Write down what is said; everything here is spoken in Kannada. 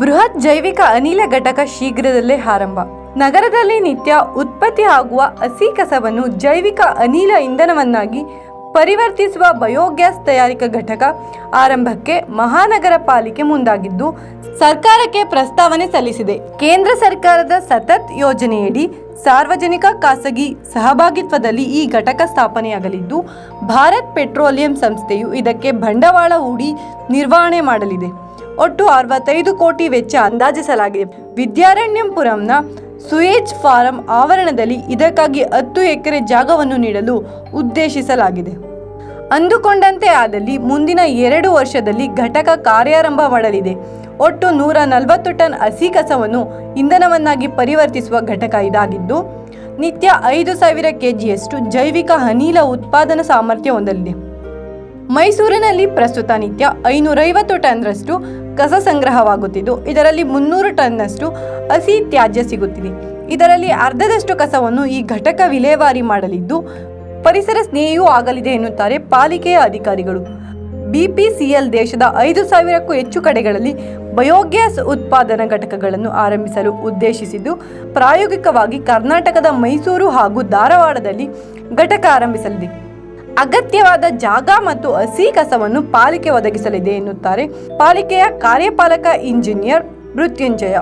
ಬೃಹತ್ ಜೈವಿಕ ಅನಿಲ ಘಟಕ ಶೀಘ್ರದಲ್ಲೇ ಆರಂಭ. ನಗರದಲ್ಲಿ ನಿತ್ಯ ಉತ್ಪತ್ತಿ ಆಗುವ ಹಸಿ ಕಸವನ್ನು ಜೈವಿಕ ಅನಿಲ ಇಂಧನವನ್ನಾಗಿ ಪರಿವರ್ತಿಸುವ ಬಯೋಗ್ಯಾಸ್ ತಯಾರಿಕಾ ಘಟಕ ಆರಂಭಕ್ಕೆ ಮಹಾನಗರ ಪಾಲಿಕೆ ಮುಂದಾಗಿದ್ದು, ಸರ್ಕಾರಕ್ಕೆ ಪ್ರಸ್ತಾವನೆ ಸಲ್ಲಿಸಿದೆ. ಕೇಂದ್ರ ಸರ್ಕಾರದ ಸತತ್ ಯೋಜನೆಯಡಿ ಸಾರ್ವಜನಿಕ ಖಾಸಗಿ ಸಹಭಾಗಿತ್ವದಲ್ಲಿ ಈ ಘಟಕ ಸ್ಥಾಪನೆಯಾಗಲಿದ್ದು, ಭಾರತ್ ಪೆಟ್ರೋಲಿಯಂ ಸಂಸ್ಥೆಯು ಇದಕ್ಕೆ ಬಂಡವಾಳ ಹೂಡಿ ನಿರ್ವಹಣೆ ಮಾಡಲಿದೆ. ಒಟ್ಟು ಅರವತ್ತೈದು ಕೋಟಿ ವೆಚ್ಚ ಅಂದಾಜಿಸಲಾಗಿದೆ. ವಿದ್ಯಾರಣ್ಯಂಪುರಂನ ಸುಯೇಜ್ ಫಾರಂ ಆವರಣದಲ್ಲಿ ಇದಕ್ಕಾಗಿ ಹತ್ತು ಎಕರೆ ಜಾಗವನ್ನು ನೀಡಲು ಉದ್ದೇಶಿಸಲಾಗಿದೆ. ಅಂದುಕೊಂಡಂತೆ ಆದಲ್ಲಿ ಮುಂದಿನ ಎರಡು ವರ್ಷದಲ್ಲಿ ಘಟಕ ಕಾರ್ಯಾರಂಭ ಮಾಡಲಿದೆ ಒಟ್ಟು ನೂರ ನಲವತ್ತು ಟನ್ ಹಸಿ ಕಸವನ್ನು ಇಂಧನವನ್ನಾಗಿ ಪರಿವರ್ತಿಸುವ ಘಟಕ ಇದಾಗಿದ್ದು, ನಿತ್ಯ ಐದು ಸಾವಿರ ಕೆಜಿಯಷ್ಟು ಜೈವಿಕ ಅನಿಲ ಉತ್ಪಾದನಾ ಸಾಮರ್ಥ್ಯ ಹೊಂದಲಿದೆ. ಮೈಸೂರಿನಲ್ಲಿ ಪ್ರಸ್ತುತ ನಿತ್ಯ ಐನೂರೈವತ್ತು ಟನ್ರಷ್ಟು ಕಸ ಸಂಗ್ರಹವಾಗುತ್ತಿದ್ದು, ಇದರಲ್ಲಿ ಮುನ್ನೂರು ಟನ್ನಷ್ಟು ಹಸಿ ತ್ಯಾಜ್ಯ ಸಿಗುತ್ತಿದೆ. ಇದರಲ್ಲಿ ಅರ್ಧದಷ್ಟು ಕಸವನ್ನು ಈ ಘಟಕ ವಿಲೇವಾರಿ ಮಾಡಲಿದ್ದು, ಪರಿಸರ ಸ್ನೇಹಿಯೂ ಆಗಲಿದೆ ಎನ್ನುತ್ತಾರೆ ಪಾಲಿಕೆಯ ಅಧಿಕಾರಿಗಳು. ಬಿಪಿಸಿಎಲ್ ದೇಶದ ಐದು ಸಾವಿರಕ್ಕೂ ಹೆಚ್ಚು ಕಡೆಗಳಲ್ಲಿ ಬಯೋಗ್ಯಾಸ್ ಉತ್ಪಾದನಾ ಘಟಕಗಳನ್ನು ಆರಂಭಿಸಲು ಉದ್ದೇಶಿಸಿದ್ದು, ಪ್ರಾಯೋಗಿಕವಾಗಿ ಕರ್ನಾಟಕದ ಮೈಸೂರು ಹಾಗೂ ಧಾರವಾಡದಲ್ಲಿ ಘಟಕ ಆರಂಭಿಸಲಿದೆ. ಅಗತ್ಯವಾದ ಜಾಗ ಮತ್ತು ಹಸಿ ಕಸವನ್ನು ಪಾಲಿಕೆ ಒದಗಿಸಲಿದೆ ಎನ್ನುತ್ತಾರೆ. ಪಾಲಿಕೆಯ ಕಾರ್ಯಪಾಲಕ ಇಂಜಿನಿಯರ್ ಮೃತ್ಯುಂಜಯ.